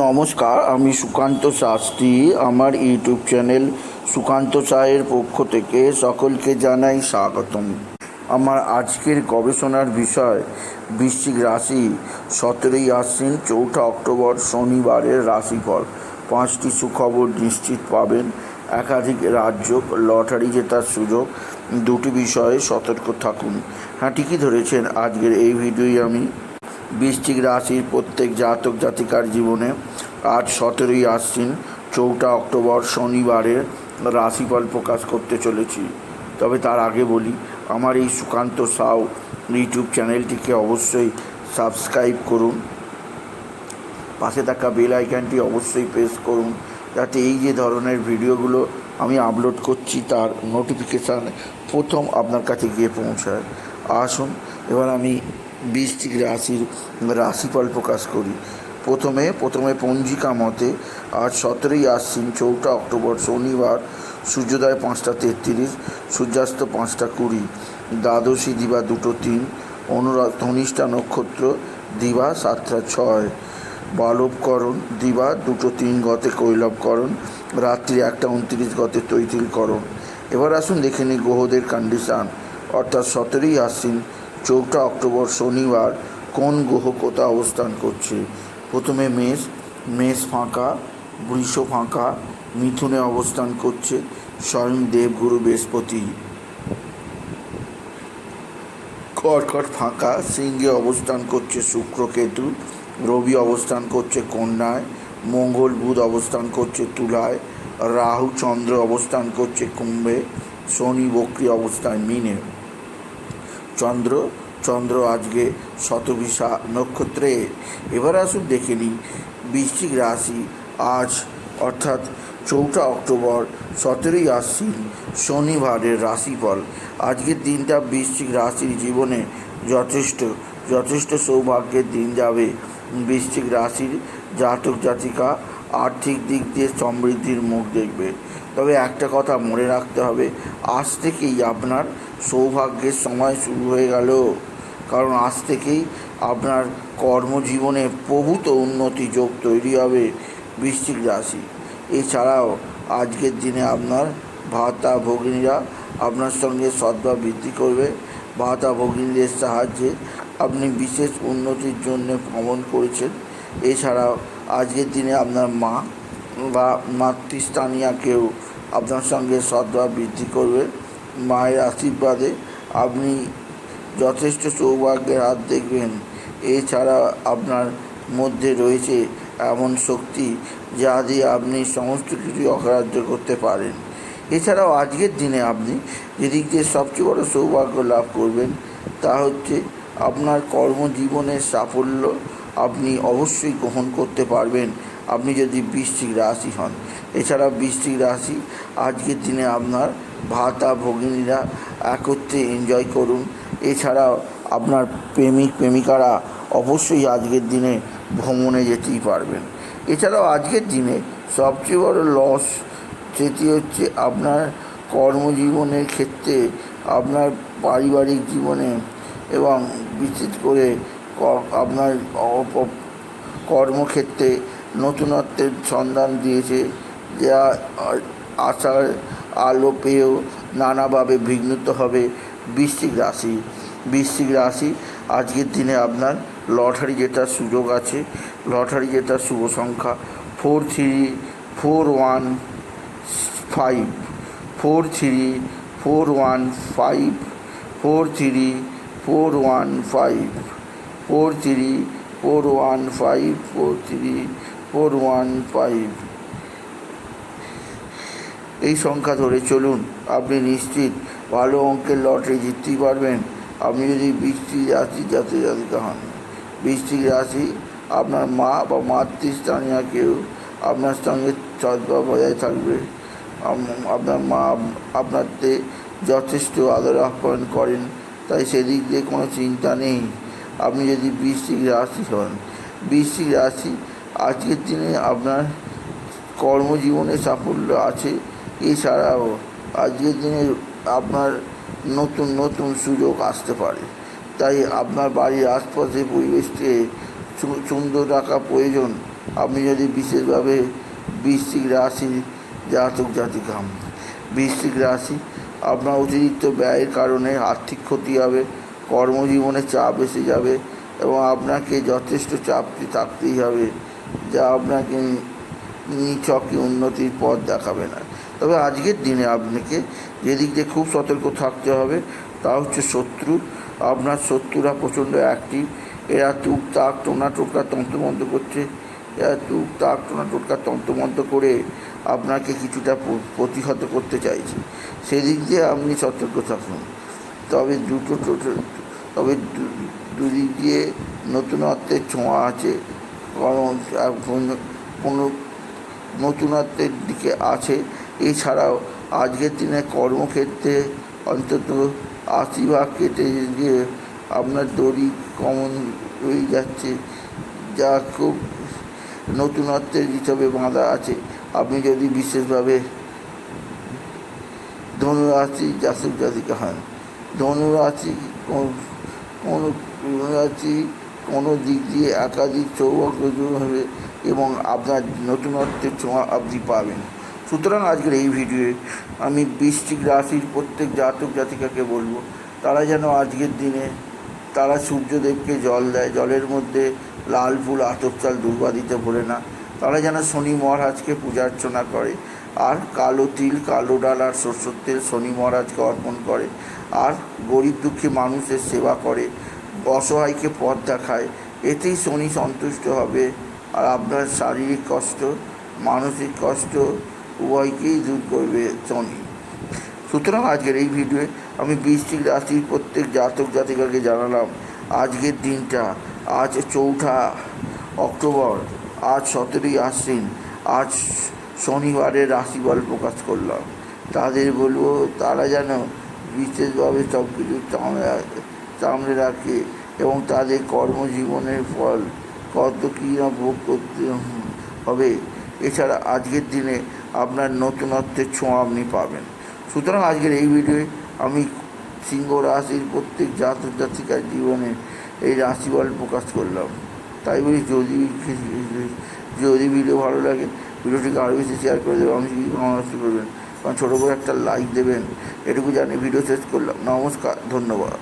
নমস্কার, আমি সুকান্ত শাস্ত্রী। আমার ইউটিউব চ্যানেল সুকান্ত সাহের পক্ষ থেকে সকলকে জানাই স্বাগতম। আমার আজকের গবেষণার বিষয়, বৃশ্চিক রাশি, সতেরোই আশ্বিন, চৌঠা অক্টোবর, শনিবারের রাশিফল। পাঁচটি সুখবর নিশ্চিত পাবেন। একাধিক রাজ্য লটারি জেতার সুযোগ। দুটি বিষয়ে সতর্ক থাকুন। হ্যাঁ ঠিকই ধরেছেন। আজকের এই ভিডিওই আমি। বৃশ্চিক রাশির প্রত্যেক জাতক জাতিকার জীবনে আজ সতেরোই আশ্বিন, চৌঠা অক্টোবর শনিবারে রাশিফল প্রকাশ করতে চলেছি। তবে তার আগে বলি, আমার এই সুকান্ত সাউ ইউটিউব চ্যানেলটিকে অবশ্যই সাবস্ক্রাইব করুন। পাশে থাকা বেল আইকনটি অবশ্যই প্রেস করুন, যাতে এই যে ধরনের ভিডিওগুলো আমি আপলোড করছি, তার নোটিফিকেশান প্রথম আপনার কাছে গিয়ে পৌঁছায়। আসুন, এবার আমি বৃষ্টিক রাশির রাশিফল প্রকাশ করি। প্রথমে প্রথমে পঞ্জিকা মতে আজ সতেরোই আশ্বিন, চৌঠা অক্টোবর, শনিবার, সূর্যোদয় পাঁচটা তেত্রিশ, সূর্যাস্ত পাঁচটা কুড়ি, দ্বাদশী দিবা দুটো তিন, অনুরাগ ধনিষ্ঠা নক্ষত্র দিবা সাতটা ছয়, বালবকরণ দিবা দুটো তিন গতে কৈলবকরণ, রাত্রি একটা উনত্রিশ গতে তৈতিলকরণ। এবার আসুন দেখে নিই গ্রহদের কন্ডিশান অর্থাৎ সতেরোই আশ্বিন চৌঠা অক্টোবর শনিবার কোন গ্রহ কোথা অবস্থান করছে? প্রথমে মেষ মেষ ফাঁকা, বৃষ ফাঁকা, মিথুনে অবস্থান করছে, স্বয়ং দেবগুরু বৃহস্পতি। কর্কট ফাঁকা, সিংহে অবস্থান করছে শুক্র কেতু রবি অবস্থান করছে কন্যায়, মঙ্গল বুধ অবস্থান করছে তুলায়, রাহু চন্দ্র অবস্থান করছে কুম্ভে, শনি বক্রি অবস্থায় মিনে। চন্দ্র চন্দ্র আজকে শতবিশা নক্ষত্রে। এবার আসুন দেখে নিই, বৃশ্চিক রাশি আজ, অর্থাৎ চৌঠা অক্টোবর, সতেরোই আশ্বিন, শনিবারের রাশিফল। আজকের দিনটা বৃশ্চিক রাশির জীবনে যথেষ্ট যথেষ্ট সৌভাগ্যের দিন যাবে। বৃশ্চিক রাশির জাতক জাতিকা আর্থিক দিক দিয়ে সমৃদ্ধির মুখ দেখবে। তবে একটা কথা মনে রাখতে হবে, আজ থেকেই আপনার সৌভাগ্যের সময় শুরু হয়ে গেল। কারণ আজ থেকেই আপনার কর্মজীবনে প্রভূত উন্নতি যোগ তৈরি হবে বৃশ্চিক রাশি। এছাড়াও আজকের দিনে আপনার ভাতা ভগিনীরা আপনার সঙ্গে সদ্ভাব বৃদ্ধি করবে। ভাতা ভগিনীদের সাহায্যে আপনি বিশেষ উন্নতির জন্য ভ্রমণ করেছেন। এছাড়াও আজকের দিনে আপনার মা বা মাতৃস্থানীয় কেউ আপনার সঙ্গে সদ্ভাব বৃদ্ধি করবে। মায়ের আশীর্বাদে আপনি যথেষ্ট সৌভাগ্যের হাত দেখবেন। এছাড়া আপনার মধ্যে রয়েছে এমন শক্তি যা দিয়ে আপনি সমস্ত কিছু অগ্রাহ্য করতে পারেন। এছাড়াও আজকের দিনে আপনি যেদিক দিয়ে সবচেয়ে বড় সৌভাগ্য লাভ করবেন তা হচ্ছে আপনার কর্মজীবনের সাফল্য আপনি অবশ্যই গ্রহণ করতে পারবেন। আপনি যদি বৃষ্টিক রাশি হন। এছাড়া বৃশ্চিক রাশি, আজকের দিনে আপনার ভাতা ভগিনীরা একত্রে এনজয় করুন। এছাড়াও আপনার প্রেমিক, প্রেমিকারা অবশ্যই আজকের দিনে ভ্রমণে যেতেই পারবেন। এছাড়াও আজকের দিনে সবচেয়ে বড় লস সেটি হচ্ছে আপনার কর্মজীবনের ক্ষেত্রে আপনার পারিবারিক জীবনে এবং বিশেষ করে আপনার কর্মক্ষেত্রে নতুনত্বের সন্ধান দিয়েছে। যা আশার আলো পেয়েও নানাভাবে বিঘ্নিত হবে বৃশ্চিক রাশি। বৃশ্চিক রাশি, আজকের দিনে আপনার লটারি জেতার সুযোগ আছে। লটারি জেতার শুভ সংখ্যা four three, four one five, four three, four one five, four three, four one five. Four three, four one five, four three, four one five. এই সংখ্যা ধরে চলুন, আপনি নিশ্চিত ভালো অঙ্কের লটারি জিততেই পারবেন। আপনি যদি বৃষ্টিক রাশি জাতীয় জাতিকা হন বৃষ্টিক রাশি আপনার মা বা মাতৃস্থানীয় কেউ আপনার সঙ্গে সদ্ভাব বজায় থাকবে। আপনার মা আপনারতে যথেষ্ট আদর আহ্বান করেন, তাই সেদিক দিয়ে কোনো চিন্তা নেই। আপনি যদি বৃশ্চিক রাশি হন, বৃশ্চিক রাশি আজকের দিনে আপনার কর্মজীবনে সাফল্য আছে। এছাড়াও আজকের দিনে আপনার নতুন নতুন সুযোগ আসতে পারে। তাই আপনার বাড়ির আশপাশের পরিবেশকে সুন্দর রাখা প্রয়োজন। আপনি যদি বিশেষভাবে বৃশ্চিক রাশি জাতক, জাতিকা বৃশ্চিক রাশি আপনার অতিরিক্ত ব্যয়ের কারণে আর্থিক ক্ষতি হবে। কর্মজীবনে চাপ এসে যাবে এবং আপনাকে যথেষ্ট চাপ থাকতেই হবে যা আপনাকে নিচকে উন্নতির পথ দেখাবে না। তবে আজকের দিনে আপনাকে যেদিক দিয়ে খুব সতর্ক থাকতে হবে তা হচ্ছে শত্রু। আপনার শত্রুরা প্রচণ্ড অ্যাক্টিভ এরা তুক তাক টোনা টোটকা তন্ত্রমন্ত্র করছে। এরা তুক তাক টোনা টোটকা তন্ত্রমন্ত্র করে আপনাকে কিছুটা প্রতিহত করতে চাইছে। সেদিক দিয়ে আপনি সতর্ক থাকুন। তবে দুটো টোটো- তবে দুদিক দিয়ে নতুনত্বের ছোঁয়া আছে কোনো নতুনত্বের দিকে আছে। এছাড়াও আজকের দিনে কর্মক্ষেত্রে অন্তত আশি ভাগ কেটে গিয়ে আপনার দড়ি কমন হয়ে যাচ্ছে, যা খুব নতুনত্বের হিসাবে বাঁধা আছে। আপনি যদি বিশেষভাবে ধনুরাশি জাতক জাতিকা হন ধনুরাশি, কোন- ধনুরাশি, কোনো দিক দিয়ে একাধিক সৌভাগ্য হবে এবং আপনার নতুনত্বের ছোঁয়া আপনি পাবেন। সুতরাং আজকের এই ভিডিওয়ে আমি বৃশ্চিক রাশির প্রত্যেক জাতক জাতিকাকে বলব, তারা যেন আজকের দিনে তারা সূর্যদেবকে জল দেয়, জলের মধ্যে লাল ফুল আতপ চাল দুর্বা দিতে ভোলে না। তারা যেন শনি মহারাজকে পূজা অর্চনা করে আর কালো তিল, কালো ডাল আর সরষের তেল শনি মহারাজকে অর্পণ করে। আর গরিব দুঃখী মানুষের সেবা করে। অসহায়কে পথ দেখায়। এতেই শনি সন্তুষ্ট হবে। আর আপনার শারীরিক কষ্ট, মানসিক কষ্ট উভয়কেই দূর করবে শনি। সুতরাং আজকের এই ভিডিওয়ে আমি বৃশ্চিক রাশির প্রত্যেক জাতক জাতিকাকে জানালাম, আজকের দিনটা, আজ চৌঠা অক্টোবর, আজ সতেরোই আশ্বিন, আজ শনিবারের রাশিফল প্রকাশ করলাম। তাদের বলব, তারা যেন বিশেষভাবে সব কিছু চামড়ে রাখে এবং তাদের কর্মজীবনের ফল কত কী না ভোগ করতে হবে। এছাড়া আজকের দিনে আপনার নতুনত্বের ছোঁয়া আপনি পাবেন। সুতরাং আজকের এই ভিডিওয়ে আমি সিংহ রাশির প্রত্যেক জাতক জাতিকার জীবনে এই রাশিফল প্রকাশ করলাম। তাই বলি যদি যদি ভিডিও ভালো লাগে ভিডিওটিকে আরও বেশি শেয়ার করে দেবেন আমি পরামর্শ করবেন কারণ ছোটো করে একটা লাইক দেবেন। এটুকু জানি ভিডিও শেষ করলাম। নমস্কার, ধন্যবাদ।